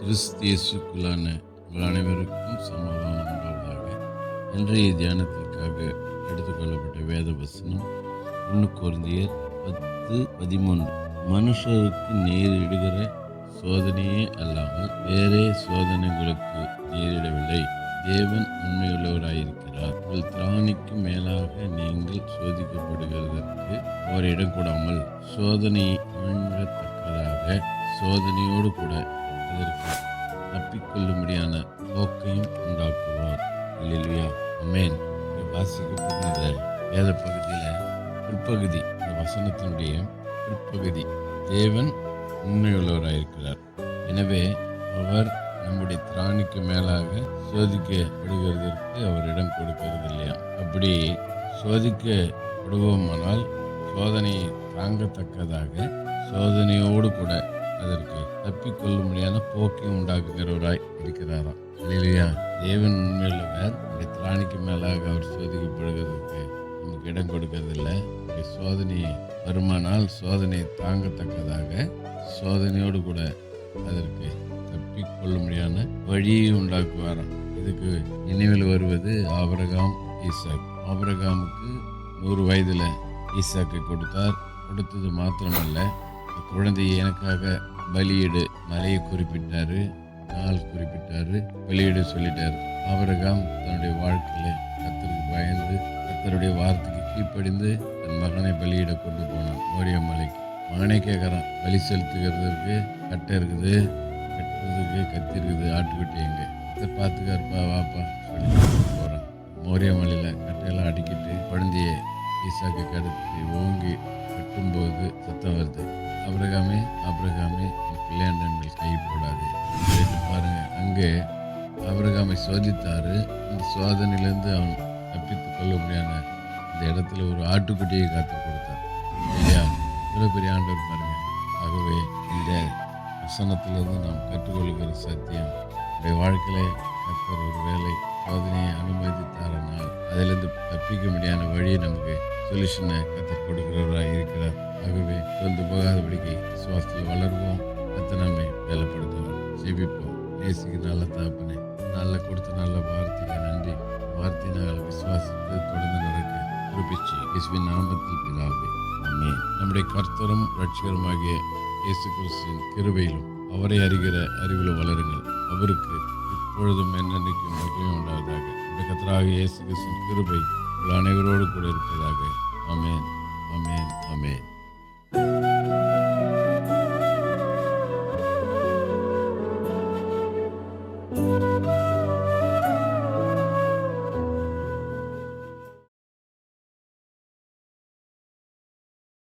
கிறிஸ்தியேசுக்குள்ளான உங்கள் அனைவருக்கும் சமாதானம் உண்டாவதாக. இன்றைய தியானத்திற்காக எடுத்துக்கொள்ளப்பட்ட வேத வசனம் ஒன்று குருந்தியர் பத்து பதிமூன்று. மனுஷருக்கு நேரிடுகிற சோதனையே அல்லாமல் வேறே சோதனைகளுக்கு நேரிடவில்லை. தேவன் உண்மையுள்ளவராயிருக்கிறார். உங்கள் திராணிக்கு மேலாக நீங்கள் சோதிக்கப்படுகிறதற்கு அவர் இடம் கூடாமல் சோதனையை வழங்கத்தக்கதாக சோதனையோடு கூட அதற்கு தப்பிக்கொள்ளும்படியான போக்கையும் உண்டாக்குவார். இல்லையா அமேன் இங்கே வாசிக்கப்படுகிற வேத பகுதியில் பிற்பகுதி இந்த வசனத்தினுடைய பிற்பகுதி. தேவன் உண்மையுள்ளவராயிருக்கிறார். எனவே அவர் நம்முடைய திராணிக்கு மேலாக சோதிக்கப்படுகிறதற்கு அவர் இடம் கொடுக்கிறது இல்லையா அப்படி சோதிக்கப்படுவோமானால் சோதனையை தாங்கத்தக்கதாக சோதனையோடு கூட அதற்கு தப்பிக்கொள்ளும்படியான போக்கையும் உண்டாக்குகிறவராய் இருக்கிறாராம். இல்லையா தேவன் உண்மையுள்ளவர். திராணிக்கு மேலாக அவர் சோதிக்கப்படுகிறதுக்கு நமக்கு இடம் கொடுக்கறதில்லை. அப்படி சோதனை வருமானால் சோதனையை தாங்கத்தக்கதாக சோதனையோடு கூட அதற்கு தப்பிக்கொள்ளும்படியான வழியை உண்டாக்குவாராம். இதுக்கு நினைவில் வருவது ஆபரகாம் ஈசாக். ஆபரகாமுக்கு நூறு வயதில் ஈசாக்கை கொடுத்தார். கொடுத்தது மாத்திரமல்ல. குழந்தையை எனக்காக பலியிடு மலையை குறிப்பிட்டாரு நாள் குறிப்பிட்டாரு பலியிடு சொல்லிட்டாரு. ஆபரகாம் தன்னுடைய வாழ்க்கையில கத்தருக்கு பயந்து கத்தருடைய வார்த்தைக்கு கீழ்ப்படிந்து தன் மகனை பலியிட கொண்டு போனான். மோரிய மலைக்கு. மகனே கேட்குறான் பலி செலுத்துகிறதுக்கு கட்டை இருக்குது கட்டுறதுக்கு கத்தி இருக்குது ஆட்டுக்குட்டி எங்கே? இதை பார்த்துக்காருப்பா வாப்பா சொல்லி போகிறான் மோரிய மலையில் கட்டையெல்லாம் அடிக்கிட்டு குழந்தைய ஈசாக்கு கடத்தி ஓங்கி வெட்டும்போது சத்தம் வருது. அப்ரகாமே அப்ரகாமே என் பிள்ளையாண்டன் மேல் கை போடாது. கேட்டு பாருங்க. அங்கே அப்ரகாமை சோதித்தாரு. இந்த சோதனையிலேருந்து அவன் தப்பித்து கொள்ள முடியாத இந்த இடத்துல ஒரு ஆட்டுக்குட்டியை காத்து கொடுத்தான் இல்லையா இவ்வளோ பெரிய ஆண்டவர் பாருங்க. ஆகவே இந்த வசனத்திலிருந்து நாம் கற்றுக்கொள்கிற சத்தியம் என்னுடைய வாழ்க்கையில கத்தர் ஒரு வேலை சோதனையை அனுமதித்தாரனால் அதிலிருந்து தப்பிக்க முடியாத வழியை நமக்கு சொல்யூஷனை கத்தர் கொடுக்கிறவராக இருக்கிறார். ஆகவே தொந்து போகாதபடிக்கு சுவாசத்தில் வளருவோம். கத்தை நம்மை வேலைப்படுத்துவோம் ஜெபிப்போம். நேசிக்கு நல்ல தாப்பனே நல்ல கொடுத்த நல்ல வார்த்தைக்கு நன்றி. வார்த்தை நாங்கள் விசுவாசித்து தொடர்ந்து நடக்க குறிப்பிச்சு இயேசுவின் நாமத்தில் பிதாவே ஆமென். நம்முடைய கர்த்தரும் ரட்சிகருமாகிய இயேசு கிறிஸ்துவின் கிருபையிலும் அவரை அறிகிற அறிவிலும் வளருங்கள். அவருக்கு இப்பொழுதும் என்னென்னைக்கும் மகிமை உண்டாவதாக. இந்த கர்த்தராக இயேசு கிறிஸ்துவின் கிருபை உங்கள் அனைவரோடு கூட இருப்பதாக